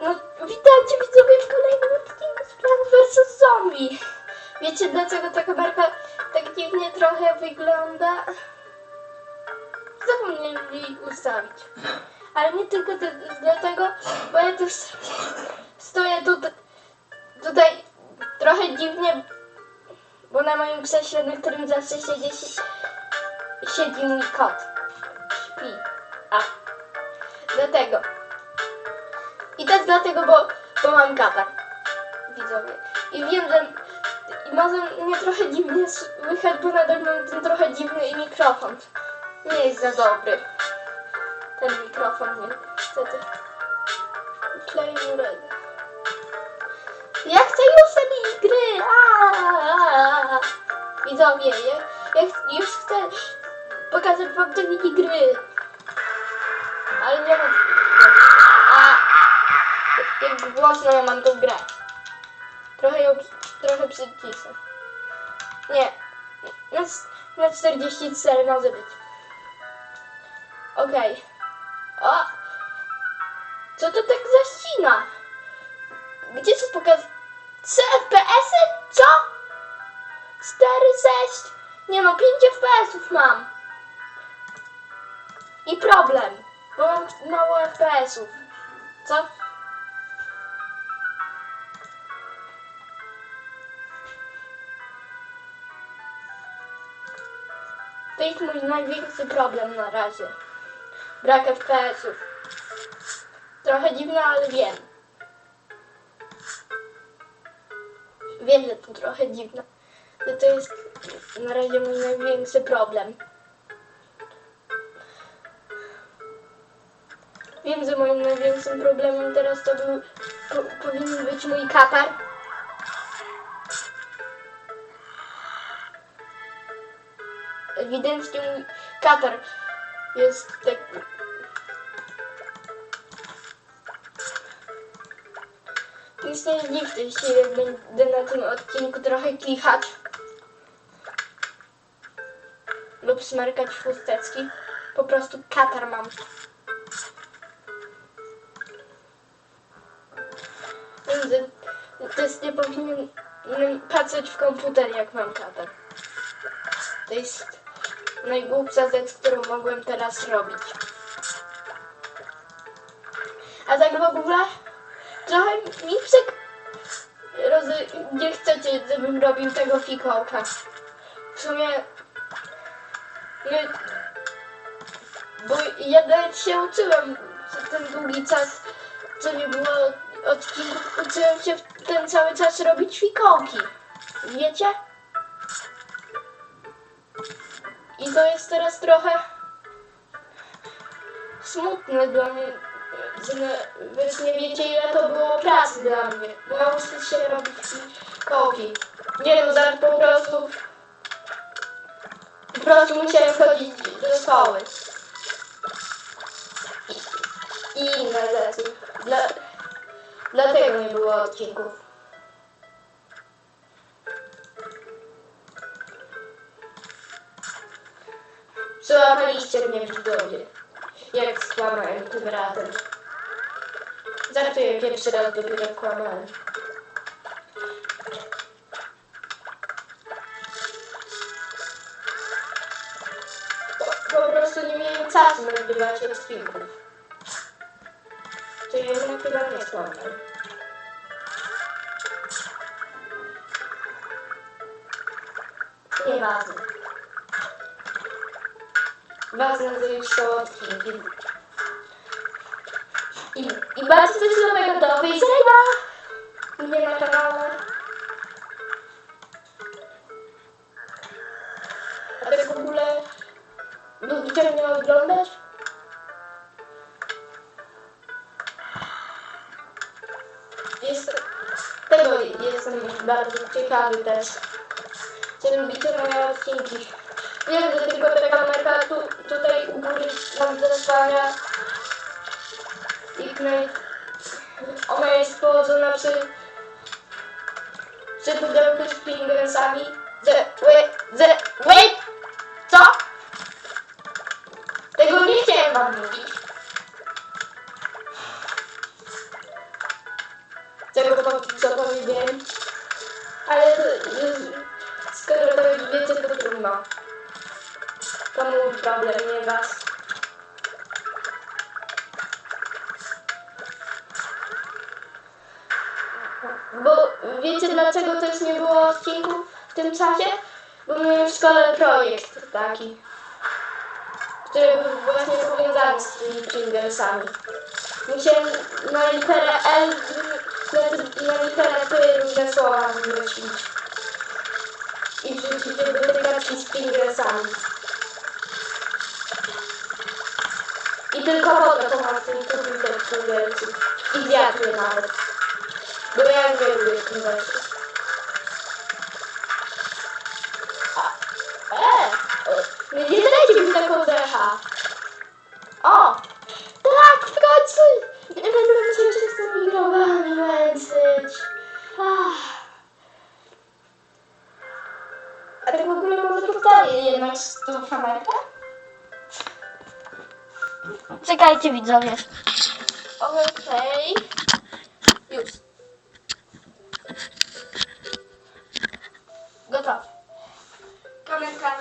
No, witajcie widzowie w kolejnym odcinku z Plants vs Zombie. Wiecie dlaczego ta kamerka tak dziwnie trochę wygląda? Zapomnieli ustawić. Ale nie tylko dlatego, bo ja też stoję tutaj, tutaj trochę dziwnie, bo na moim krześle, na którym zawsze siedzi, si- siedzi mój kot. Śpi. A. Dlatego. Też dlatego, bo, bo mam katar. Widzowie. I wiem, że i może mnie trochę dziwnie słychać, bo nadal mam ten trochę dziwny mikrofon. Nie jest za dobry. Ten mikrofon niestety. Klej mu rękę. Ja chcę już tej gry! Widzowie, ja, ja ch- już chcę pokazać wam te minigry. Ale nie ma... Głośno ja mam tą grę. Trochę ją, trochę przycisnę. Nie. Na, na 44 może być. Okej. O! Co to tak za ścina? Gdzie się pokaz... 3 FPS-y? Co? 4, 6? Nie no, 5 FPS-ów mam. I problem, bo mam mało FPS-ów. Co? To jest mój największy problem na razie. Brak FPS-ów. Trochę dziwne, ale wiem. Wiem, że to trochę dziwne. że to jest na razie mój największy problem. Wiem, że moim największym problemem teraz to był, po, powinien być mój katar. Ewidentnie mój katar jest tak... Nic nie się, jak będę na tym odcinku trochę kichać. Lub smarkać chusteczki. Po prostu katar mam. Też nie powinienem patrzeć w komputer, jak mam katar. To jest najgłupsza rzecz, którą mogłem teraz robić. A tak w ogóle, trochę mi przek... Rozy... Nie chcecie, żebym robił tego fikołka. W sumie... My... Bo ja nawet się uczyłem przez ten długi czas, co nie było odcinków, uczyłem się w ten cały czas robić fikołki. Wiecie? To jest teraz trochę smutne dla mnie, że wy nie wiecie ile to było pracy dla mnie. Nauczyć się robić kołki. Nie no, zaraz po prostu po prostu musiałem chodzić do szkoły. I inne rzeczy. Dla, dlatego nie było odcinków. Złapaliście mnie w widzowie. Jak skłamałem tym razem. Żartuję, pierwszy raz dopiero kłamałem. Po, prostu nie miałem czasu nagrywać odcinków. To jednak chyba nie skłamałem. Nieważne. Są odcinki. I, I bardzo coś nowego do obejrzenia. Nie na kanale. A tak w ogóle lubicie mnie oglądać? Jest, tego jestem bardzo ciekawy też. Czy lubicie moje odcinki? Wiem, że tylko ta kamerka tu, tutaj u góry nam zasłania i knaj... ona jest położona przy przy pudełku z Pringlesami. Ze, wait, ze, wait! Co? Tego nie chciałem wam mówić. póki co powiedziałem. Ale skoro to wiecie, to trudno. To mój problem, nie was. Bo wiecie dlaczego też nie było odcinków w tym czasie? Bo miałem w szkole projekt taki, który był właśnie powiązany z tymi Pringlesami. Musiałem na literę L, na, na literę P różne słowa wymyślić. I wrzucić do kartki z Pringlesami. Tylko potem to mam w tym kupił te Pringlesy. I je nawet. Bo ja nie lubię o, nie nie dajcie mi tak oddecha. Czekajcie widzowie. Okej. Już. Gotowe. Kamerka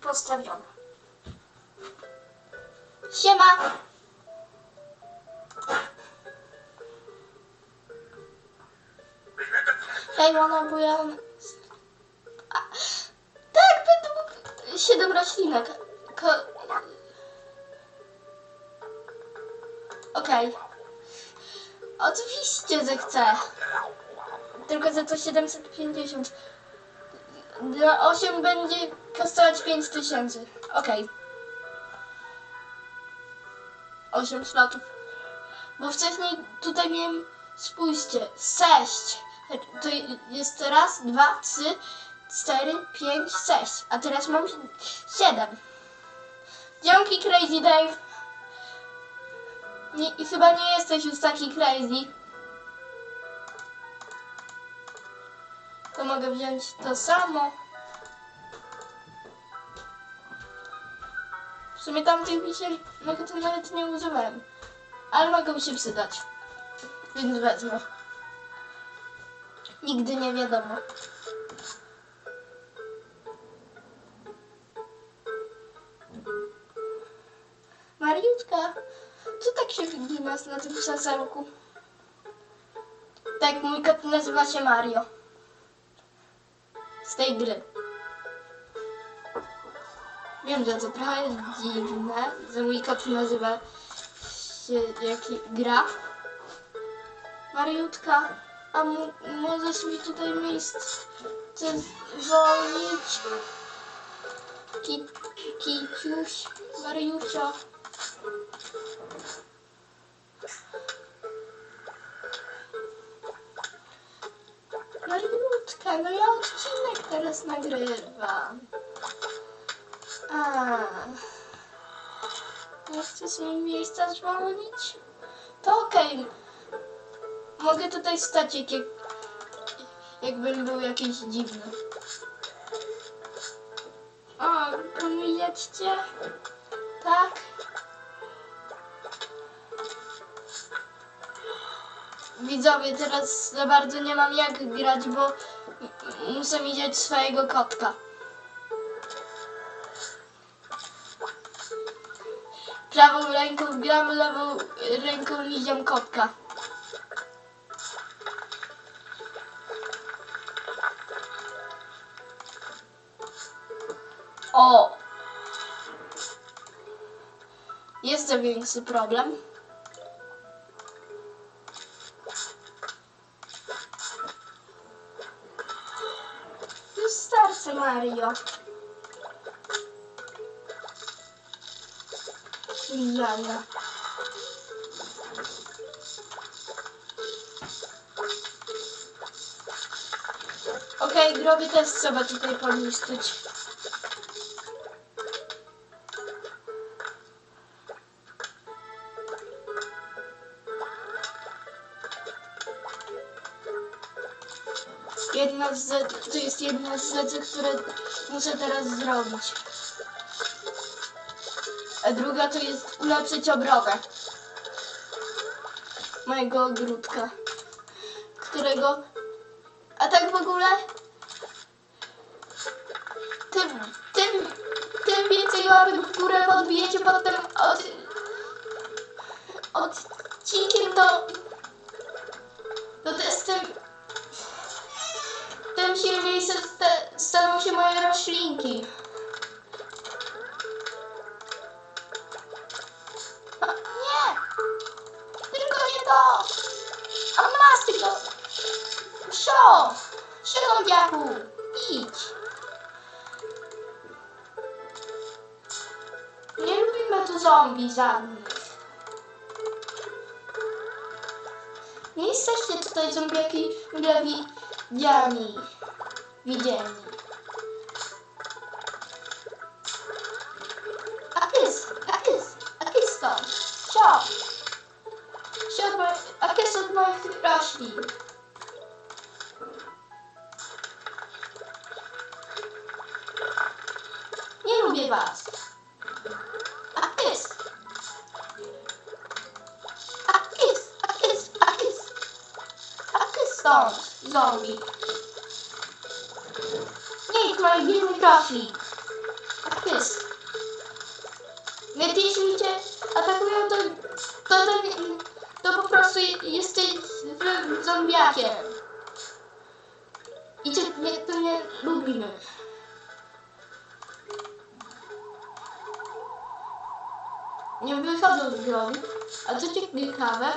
postawiona. Siema. Hej, ona była... A, Tak, będę. Siedem roślinek. Ko... Okej. Oczywiście, że chcę. Tylko za to 750. Dla 8 będzie kosztować 5000. Okej. 8 slotów. Bo wcześniej tutaj miałem, spójrzcie, 6. To jest raz, dwa, trzy, cztery, pięć, sześć. A teraz mam 7. Dzięki Crazy Dave. Nie, i chyba nie jesteś już taki crazy. To mogę wziąć to samo. W sumie tamtych wisiel mogę to nawet nie używałem. Ale mogą mi się przydać. Więc wezmę. Nigdy nie wiadomo. Mariuszka, co tak się wyginasz na tym krzesełku? Tak, mój kot nazywa się Mario. Z tej gry. Wiem, że to trochę dziwne, że mój kot nazywa się jak gra. Mariutka, a możesz mi tutaj miejsce zwolnić? Ki, kiciuś, Mariusia. Mariutka, no ja odcinek teraz nagrywam. A. Nie chcesz mi miejsca zwolnić? To okej. Mogę tutaj stać, jak, jak, jakbym był jakiś dziwny. O, pomijecie? Tak? Widzowie, teraz za bardzo nie mam jak grać, bo muszę widzieć swojego kotka. Prawą ręką gram, lewą ręką miziam kotka. O! Jeszcze większy problem. Starszy Mario. Jania. Okej, groby też trzeba tutaj poniszczyć. Jedna z, to jest jedna z rzeczy, które muszę teraz zrobić. A druga to jest ulepszyć obronę mojego ogródka. którego... A tak w ogóle... tam být žádný. Měj se ještě, co tady zombíky udělají dělání. Vidění. A kys, a kys, a kys tam. Čau. Čau, a kys od mojich praští. Moich biednych roślin. Akys. Więc jeśli cię atakują, to, to, nie- to po prostu jesteś zombiakiem. I cię nie, to nie lubimy. Nie wychodzą z grobu. A co ciekawe,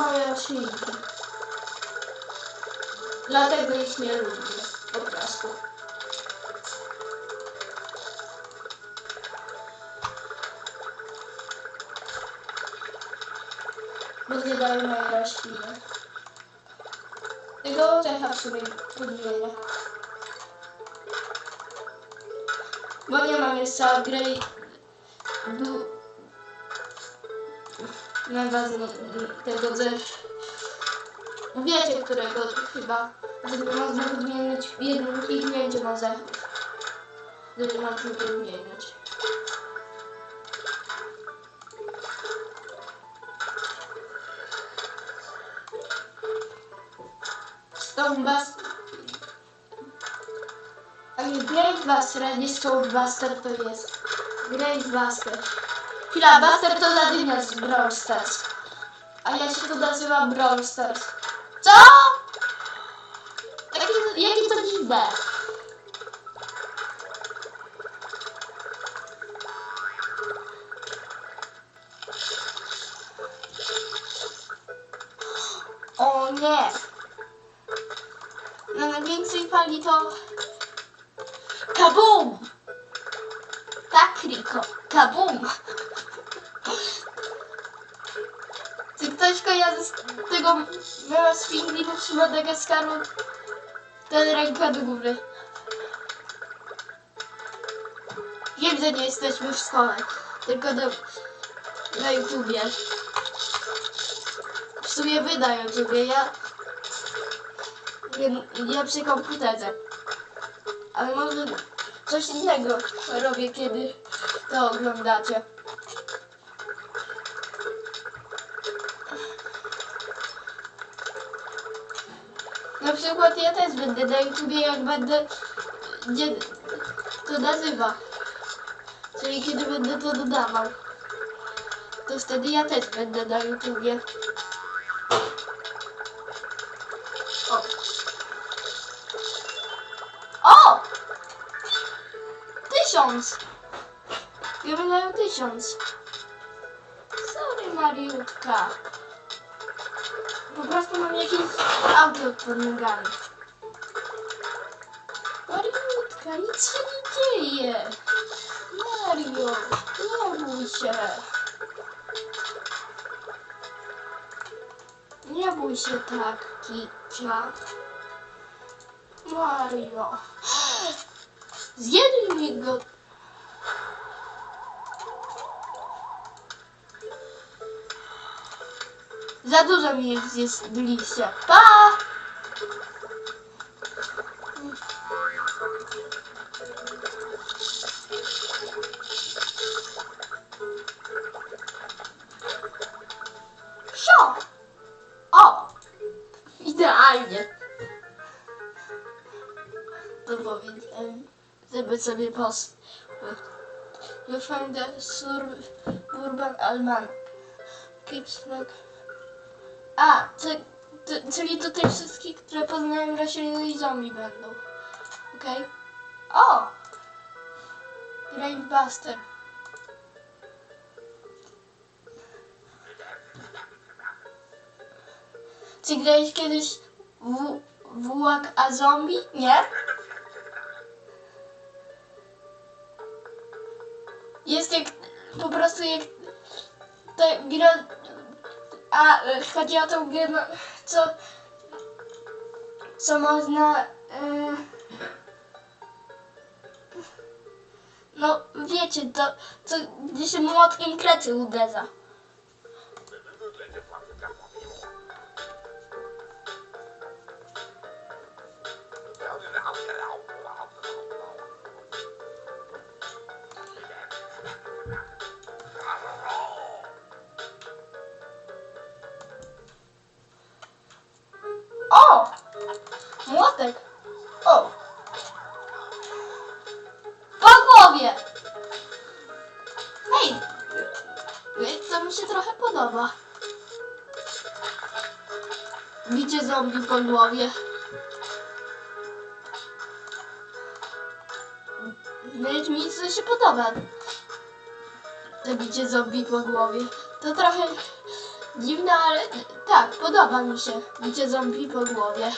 moje roślinki. Dlatego ich nie lubię. Po prostu. Bo zjadają moje rośliny. Tego cecha w sumie podmienia. Bo nie mam jeszcze grey nazwa tego też wiecie którego chyba żeby można podmienić jednym kliknięciem zechód. Żeby można podmieniać. Stone Bust... A nie Great Buster, a nie Stone Buster to jest. Great Buster. Chwila, to zadyma z Brawl Stars. A ja się tu nazywam Brawl Stars. Co? Jakie, jakie to dziwne. O nie. Na największej fali to... Kabum! Tak, Riko, kabum! Ktoś kojarzy z tego mema z pingwinów z Madagaskaru? Ten ręka do góry. Wiem, że nie jesteśmy w szkole, tylko do, na YouTubie. W sumie wy na ja... Ja, ja przy komputerze. Ale może coś innego robię, kiedy to oglądacie. Na przykład ja też będę na YouTubie, jak będę gdzie to nazywa. Czyli kiedy będę to dodawał. To wtedy ja też będę na YouTubie. Auto pod nogami. Mariutka, nic się nie dzieje. Mario, nie bój się. Nie bój się tak, Kicia. Mario. Zjedli mi go. Za dużo mi już zjedliście. Pa! Sio! O! Idealnie. To powiedziałem, żeby sobie post... We found the sur... urban Alman. Keeps. A, to, to, czyli tutaj wszystkie, które poznałem rośliny i zombie będą. Okej. O! Brainbuster. Czy grałeś kiedyś w, Włak a zombie? Nie? Jest jak po prostu jak ta gra a e, chodzi o tą grę, no, co co można e, no wiecie, to co gdzie się młotkiem krety uderza. Głowie. To trochę dziwne, ale tak, podoba mi się bicie zombie po głowie.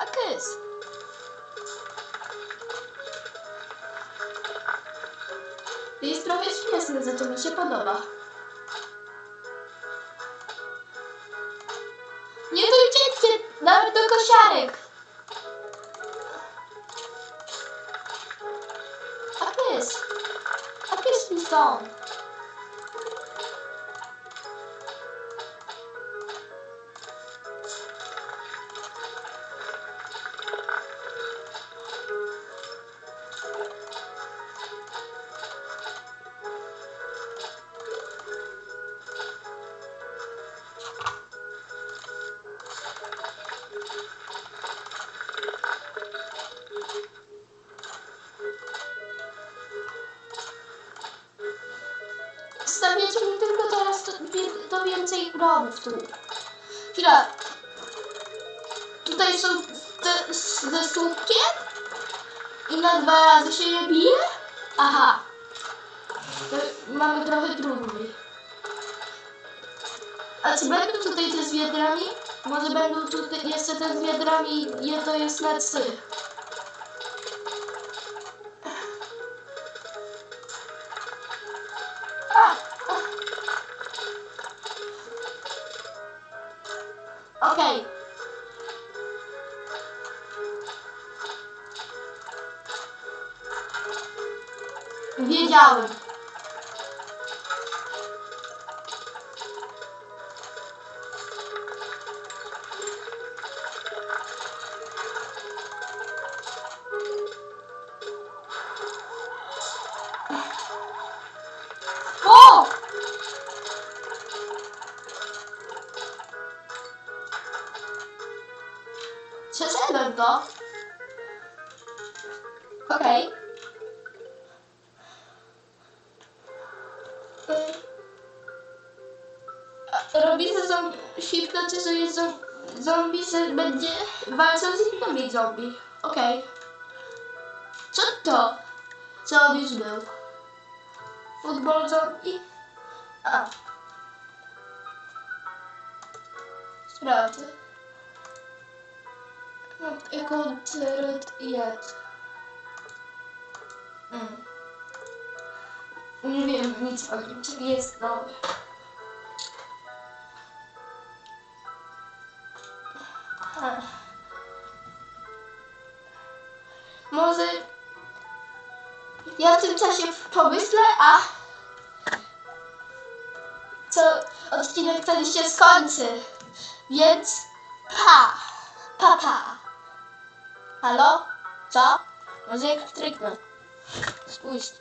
A kys. Jest trochę śmieszne, za to mi się podoba. Nie dojdziecie nawet do kosiarek. Kys Chwila. Tutaj są te, ze słupkiem? I na dwa razy się je bije? Aha. To mamy trochę trudniej. A czy będą tutaj te z wiedrami? Może będą tutaj jeszcze te z wiedrami je to jest na trzy. Przeszedłem to. Okej. Okay. Robicie zombie, hipnotyzuje jest zo- zombie, będzie walczył z innymi zombie. Okej. Co to? Co on już był? Futbol zombie? A. Sprawdzę. No, jako tryt jest. Mm. Nie wiem nic o nim, czyli jest nowy. Może ja w tym czasie pomyślę, a co odcinek wtedy się skończy. Więc pa, pa, pa. Halo? Co? Może jak wtryknę. Spójrz.